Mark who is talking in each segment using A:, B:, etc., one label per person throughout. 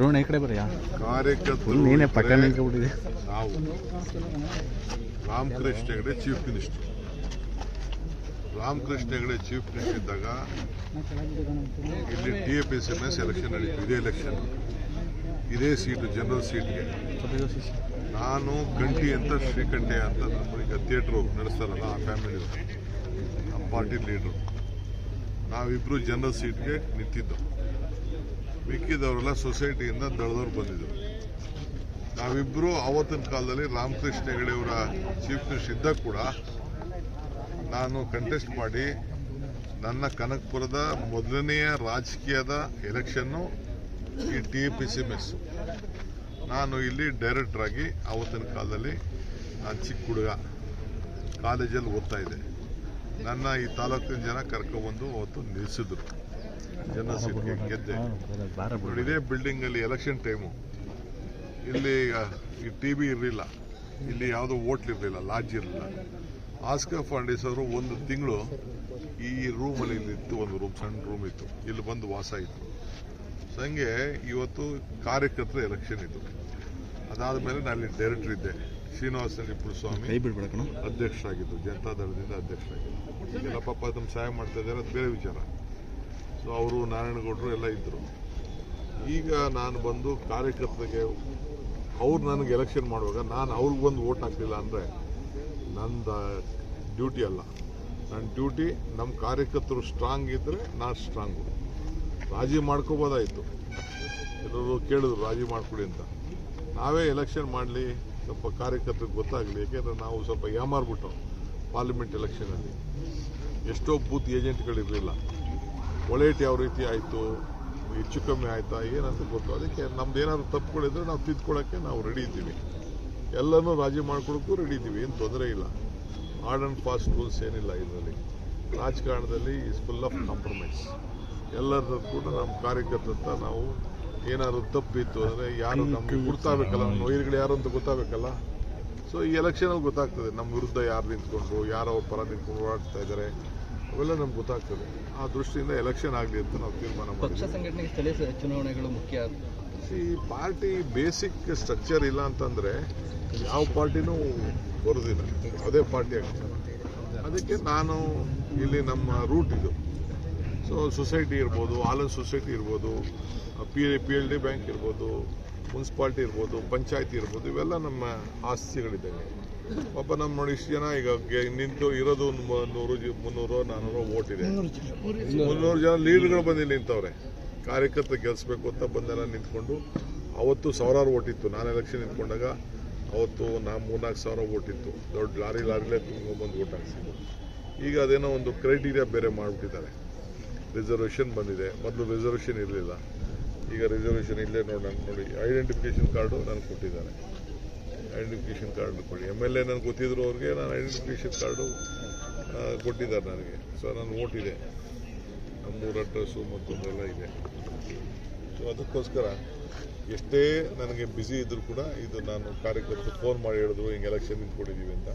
A: ರೋಣ ಈ ಕಡೆ ಬರೀ
B: ಕಾರ್ಯಕರ್ತರು
A: ನೀನೇ ಪಕ್ಕ
B: ಇದ್ರೆ
A: ನಿಂತ್ಕೊಂಡ್ಬಿಟ್ಟಿದೆ
B: ನಾವು Ramakrishna Hegde chief minister. Ramakrishna Hegde chief minister ಇದ್ದಾಗ ಇಲ್ಲಿ T A P S M S election ನಡೀತು. ಇದೇ ಎಲೆಕ್ಷನ್ ಇದೇ ಸೀಟು ಜನರಲ್ ಸೀಟ್ಗೆ ನಾನು ಕಂಠಿ ಅಂತ ಶ್ರೀಕಂಠೆ ಅಂತ ಥಿಯೇಟ್ರ್ ಥಿಯೇಟ್ರು ನಡೆಸ್ತಾರಲ್ಲ ಆ ಫ್ಯಾಮಿಲಿ ನಮ್ಮ ಪಾರ್ಟಿ ಲೀಡ್ರು ನಾವಿಬ್ರು ಜನರಲ್ ಸೀಟ್ಗೆ ನಿಂತಿದ್ದು. ಮಿಕ್ಕಿದವರೆಲ್ಲ ಸೊಸೈಟಿಯಿಂದ ದಳದವ್ರು ಬಂದಿದ್ದರು ನಾವಿಬ್ಬರು ಆವತ್ತಿನ ಕಾಲದಲ್ಲಿ ರಾಮಕೃಷ್ಣ ಹೆಗಡೆಯವರ ಚೀಫ್ ಮಿನಿಸ್ಟರ್ ಇದ್ದಾಗ ಕೂಡ ನಾನು ಕಂಟೆಸ್ಟ್ ಮಾಡಿ ನನ್ನ ಕನಕಪುರದ ಮೊದಲನೆಯ ರಾಜಕೀಯದ ಎಲೆಕ್ಷನ್ನು ಈ ಟಿ ಪಿ ಸಿ ಮೆಸ್ಸು ನಾನು ಇಲ್ಲಿ ಡೈರೆಕ್ಟರ್ ಆಗಿ ಆವತ್ತಿನ ಕಾಲದಲ್ಲಿ ನಾನು ಚಿಕ್ಕ ಹುಡುಗ. ಕಾಲೇಜಲ್ಲಿ ಓದ್ತಾ ಇದ್ದೆ. ನನ್ನ ಈ ತಾಲೂಕಿನ ಜನ ಕರ್ಕೊಬಂದು ಅವತ್ತು ನಿಲ್ಲಿಸಿದ್ರು ಜನ ಸಿಟಿ ಗೆದ್ದೆ ಇದೇ ಬಿಲ್ಡಿಂಗ್ ಅಲ್ಲಿ ಎಲೆಕ್ಷನ್ ಟೈಮು ಇಲ್ಲಿ ಈ ಟಿ ವಿ ಇರಲಿಲ್ಲ. ಇಲ್ಲಿ ಯಾವುದೋ ಹೋಟ್ಲ್ ಇರಲಿಲ್ಲ ಲಾಡ್ಜ್ ಇರಲಿಲ್ಲ. ಆಸ್ಕರ್ ಫಾಂಡೀಸ್ ಅವರು ಒಂದು ತಿಂಗಳು ಈ ರೂಮಲ್ಲಿ ಇಲ್ಲಿ ಇತ್ತು ಒಂದು ರೂಮ್ ಸಣ್ಣ ರೂಮ್ ಇತ್ತು. ಇಲ್ಲಿ ಬಂದು ವಾಸ ಇತ್ತು ಸೊ ಹಂಗೆ ಇವತ್ತು ಕಾರ್ಯಕರ್ತರ ಎಲೆಕ್ಷನ್ ಇತ್ತು ಅದಾದ ಮೇಲೆ ನಾನು ಡೈರೆಕ್ಟರ್ ಇದ್ದೆ. ಶ್ರೀನಿವಾಸ ಸ್ವಾಮಿ ಅಧ್ಯಕ್ಷರಾಗಿದ್ದು ಜನತಾದಳದಿಂದ ಅಧ್ಯಕ್ಷರಾಗಿದ್ದು. ಇಲ್ಲಪ್ಪ ಪಾಪ ಅದನ್ನು ಸಹಾಯ ಮಾಡ್ತಾ ಇದ್ದಾರೆ ಅದು ಬೇರೆ ವಿಚಾರ. ಸೊ ಅವರು ನಾರಾಯಣಗೌಡರು ಎಲ್ಲ ಇದ್ದರು ಈಗ ನಾನು ಬಂದು ಕಾರ್ಯಕರ್ತರಿಗೆ ಅವ್ರು ನನಗೆ ಎಲೆಕ್ಷನ್ ಮಾಡುವಾಗ ನಾನು ಅವ್ರಿಗೆ ಬಂದು ಓಟ್ ಹಾಕಲಿಲ್ಲ ಅಂದರೆ ನಂದು ಡ್ಯೂಟಿ ಅಲ್ಲ. ನನ್ನ ಡ್ಯೂಟಿ ನಮ್ಮ ಕಾರ್ಯಕರ್ತರು ಸ್ಟ್ರಾಂಗ್ ಇದ್ದರೆ ನಾನು ಸ್ಟ್ರಾಂಗು ರಾಜಿ ಮಾಡ್ಕೋಬೋದಾಯಿತು. ಎಲ್ಲರೂ ಕೇಳಿದ್ರು ರಾಜಿ ಮಾಡಿಕೊಡಿ ಅಂತ. ನಾವೇ ಎಲೆಕ್ಷನ್ ಮಾಡಲಿ, ಸ್ವಲ್ಪ ಕಾರ್ಯಕರ್ತರಿಗೆ ಗೊತ್ತಾಗಲಿ, ಯಾಕೆಂದರೆ ನಾವು ಸ್ವಲ್ಪ ಯಾಮಾರ್ಬಿಟ್ಟು ಪಾರ್ಲಿಮೆಂಟ್ ಎಲೆಕ್ಷನಲ್ಲಿ ಎಷ್ಟೋ ಬೂತ್ ಏಜೆಂಟ್ಗಳಿರಲಿಲ್ಲ ಒಳೇಟ್ ಯಾವ ರೀತಿ ಆಯಿತು ಹೆಚ್ಚು ಕಮ್ಮಿ ಆಯಿತಾ ಏನಂತ ಗೊತ್ತು. ಅದಕ್ಕೆ ನಮ್ದು ಏನಾದ್ರು ತಪ್ಪುಗಳಿದ್ರೆ ನಾವು ತಿದ್ಕೊಳ್ಳೋಕ್ಕೆ ನಾವು ರೆಡಿ ಇದ್ದೀವಿ. ಎಲ್ಲನೂ ರಾಜಿ ಮಾಡ್ಕೊಳಕ್ಕೂ ರೆಡಿ ಇದ್ದೀವಿ ಏನು ತೊಂದರೆ ಇಲ್ಲ. ಹಾರ್ಡ್ ಆ್ಯಂಡ್ ಫಾಸ್ಟ್ ರೂಲ್ಸ್ ಏನಿಲ್ಲ ಇದರಲ್ಲಿ. ರಾಜಕಾರಣದಲ್ಲಿ ಇಸ್ ಫುಲ್ ಆಫ್ ಕಾಂಪ್ರಮೈಸ್ ಎಲ್ಲರದ್ದು ಕೂಡ ನಮ್ಮ ಕಾರ್ಯಕರ್ತಂತ ನಾವು ಏನಾದ್ರು ತಪ್ಪಿತ್ತು ಅಂದರೆ ಯಾರು ನಮಗೆ ಗುರ್ತಾಗಬೇಕಲ್ಲ ನಮ್ಮ ವೈರ್ಗಳು ಯಾರು ಅಂತ ಗೊತ್ತಾಗಬೇಕಲ್ಲ? ಸೊ ಈ ಎಲೆಕ್ಷನಲ್ಲಿ ಗೊತ್ತಾಗ್ತದೆ ನಮ್ಮ ವಿರುದ್ಧ ಯಾರು ನಿಂತ್ಕೊಂಡು ಯಾರು ಅವ್ರ ಪರ ನಿಂತ್ಕೊಂಡು ಓಡಾಡ್ತಾ ಇದ್ದಾರೆ. ಅವೆಲ್ಲ ನಮ್ಗೆ ಗೊತ್ತಾಗ್ತದೆ. ಆ ದೃಷ್ಟಿಯಿಂದ ಎಲೆಕ್ಷನ್ ಆಗಲಿ ಅಂತ ನಾವು ತೀರ್ಮಾನ
C: ಪಕ್ಷ ಸಂಘಟನೆಗೆ ಸ್ಥಳೀಯ ಚುನಾವಣೆಗಳು ಮುಖ್ಯ.
B: ಈ ಪಾರ್ಟಿ ಬೇಸಿಕ್ ಸ್ಟ್ರಕ್ಚರ್ ಇಲ್ಲ ಅಂತಂದರೆ ಯಾವ ಪಾರ್ಟಿನೂ ಬರೋದಿಲ್ಲ. ಅದೇ ಪಾರ್ಟಿ ಆಗ್ತದೆ. ಅದಕ್ಕೆ ನಾನು ಇಲ್ಲಿ ನಮ್ಮ ರೂಟ್ ಇದು. ಸೊ ಸೊಸೈಟಿ ಇರ್ಬೋದು ಆಲನ್ ಸೊಸೈಟಿ ಇರ್ಬೋದು P P L D bank ಇರ್ಬೋದು ಮುನ್ಸಿಪಾಲ್ಟಿ ಇರ್ಬೋದು ಪಂಚಾಯತಿ ಇರ್ಬೋದು ಇವೆಲ್ಲ ನಮ್ಮ ಆಸ್ತಿಗಳಿದ್ದಾವೆ. ಪಾಪ ನಮ್ಮ ನೋಡಿ ಇಷ್ಟು ಜನ ಈಗ ನಿಂತು ಇರೋದು ಒಂದು ನೂರು ಮುನ್ನೂರು ನಾನ್ನೂರು ಓಟ್ ಇದೆ. ಮುನ್ನೂರು ಜನ. ಲೀಡರ್ಗಳು ಬಂದು ನಿಂತವ್ರೆ. ಕಾರ್ಯಕರ್ತ ಗೆಲ್ಲಿಸ್ಬೇಕು ಅಂತ ಬಂದೆಲ್ಲ ನಿಂತ್ಕೊಂಡು ಅವತ್ತು ಸಾವಿರಾರು ಓಟ್ ಇತ್ತು. ನಾನು ಎಲೆಕ್ಷನ್ ನಿಂತ್ಕೊಂಡಾಗ ಅವತ್ತು ನಾ ಮೂರ್ನಾಲ್ಕು ಸಾವಿರ ಓಟ್ ಇತ್ತು. ದೊಡ್ಡ ಲಾರಿ ಲಾರಿಲೇ ತುಂಬ್ಕೊಂಡ್ಬಂದು ಓಟ್ ಹಾಕ್ಸಿದ್ದು. ಈಗ ಅದೇನೋ ಒಂದು ಕ್ರೈಟೀರಿಯಾ ಬೇರೆ ಮಾಡಿಬಿಟ್ಟಿದ್ದಾರೆ. ರಿಸರ್ವೇಷನ್ ಬಂದಿದೆ. ಮೊದಲು ರಿಸರ್ವೇಷನ್ ಇರಲಿಲ್ಲ. ಈಗ ರಿಸರ್ವೇಷನ್ ಇಲ್ಲೇ ನೋಡಿ ನಾನು ನೋಡಿ ಐಡೆಂಟಿಫಿಕೇಷನ್ ಕಾರ್ಡು ನಾನು ಕೊಟ್ಟಿದ್ದಾರೆ. ಐಡೆಂಟಿಫಿಕೇಷನ್ ಕಾರ್ಡ್ ಕೊಡಿ. ಎಂ ಎಲ್ ಎ ನನಗೆ ಗೊತ್ತಿದ್ರು ಅವ್ರಿಗೆ ನಾನು ಐಡೆಂಟಿಫಿಕೇಷನ್ ಕಾರ್ಡು ಕೊಟ್ಟಿದ್ದಾರೆ ನನಗೆ. ಸೊ ನಾನು ಓಟ್ ಇದೆ. ನಮ್ಮೂರ ಅಡ್ರೆಸ್ಸು ಮತ್ತೊಂದೆಲ್ಲ ಇದೆ. ಸೊ ಅದಕ್ಕೋಸ್ಕರ ಎಷ್ಟೇ ನನಗೆ ಬ್ಯುಸಿ ಇದ್ದರೂ ಕೂಡ ಇದು ನಾನು ಕಾರ್ಯಕರ್ತರು ಫೋನ್ ಮಾಡಿ ಹೇಳಿದ್ರು ಹಿಂಗೆ ಎಲೆಕ್ಷನ್ ನಿಂತ್ಕೊಂಡಿದ್ದೀವಿ ಅಂತ.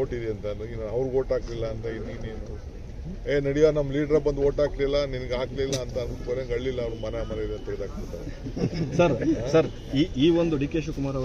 B: ಓಟ್ ಇದೆ ಅಂತ. ಅಂದಾಗ ನಾನು ಅವ್ರಿಗೆ ಓಟ್ ಹಾಕಲಿಲ್ಲ ಅಂತ ಇನ್ನೇನು ಏ ನಡೆಯೋ ನಮ್ಮ ಲೀಡ್ರ ಬಂದು ಓಟ್ ಹಾಕ್ಲಿಲ್ಲ ನಿನಗೆ ಹಾಕ್ಲಿಲ್ಲ ಅಂತ ಅನ್ಕೊಂಡ್ರೆ ಹಳ್ಳಿಲ್ಲ ಅವ್ರು ಮನೆ ಮನೆ ತೆಗೆದಾಕ್ಬಿಡ್ತಾರೆ.
A: ಸರ್ ಸರ್ ಈ ಈ ಒಂದು ಡಿ ಕೆ ಶಿವಕುಮಾರ್ ಅವರ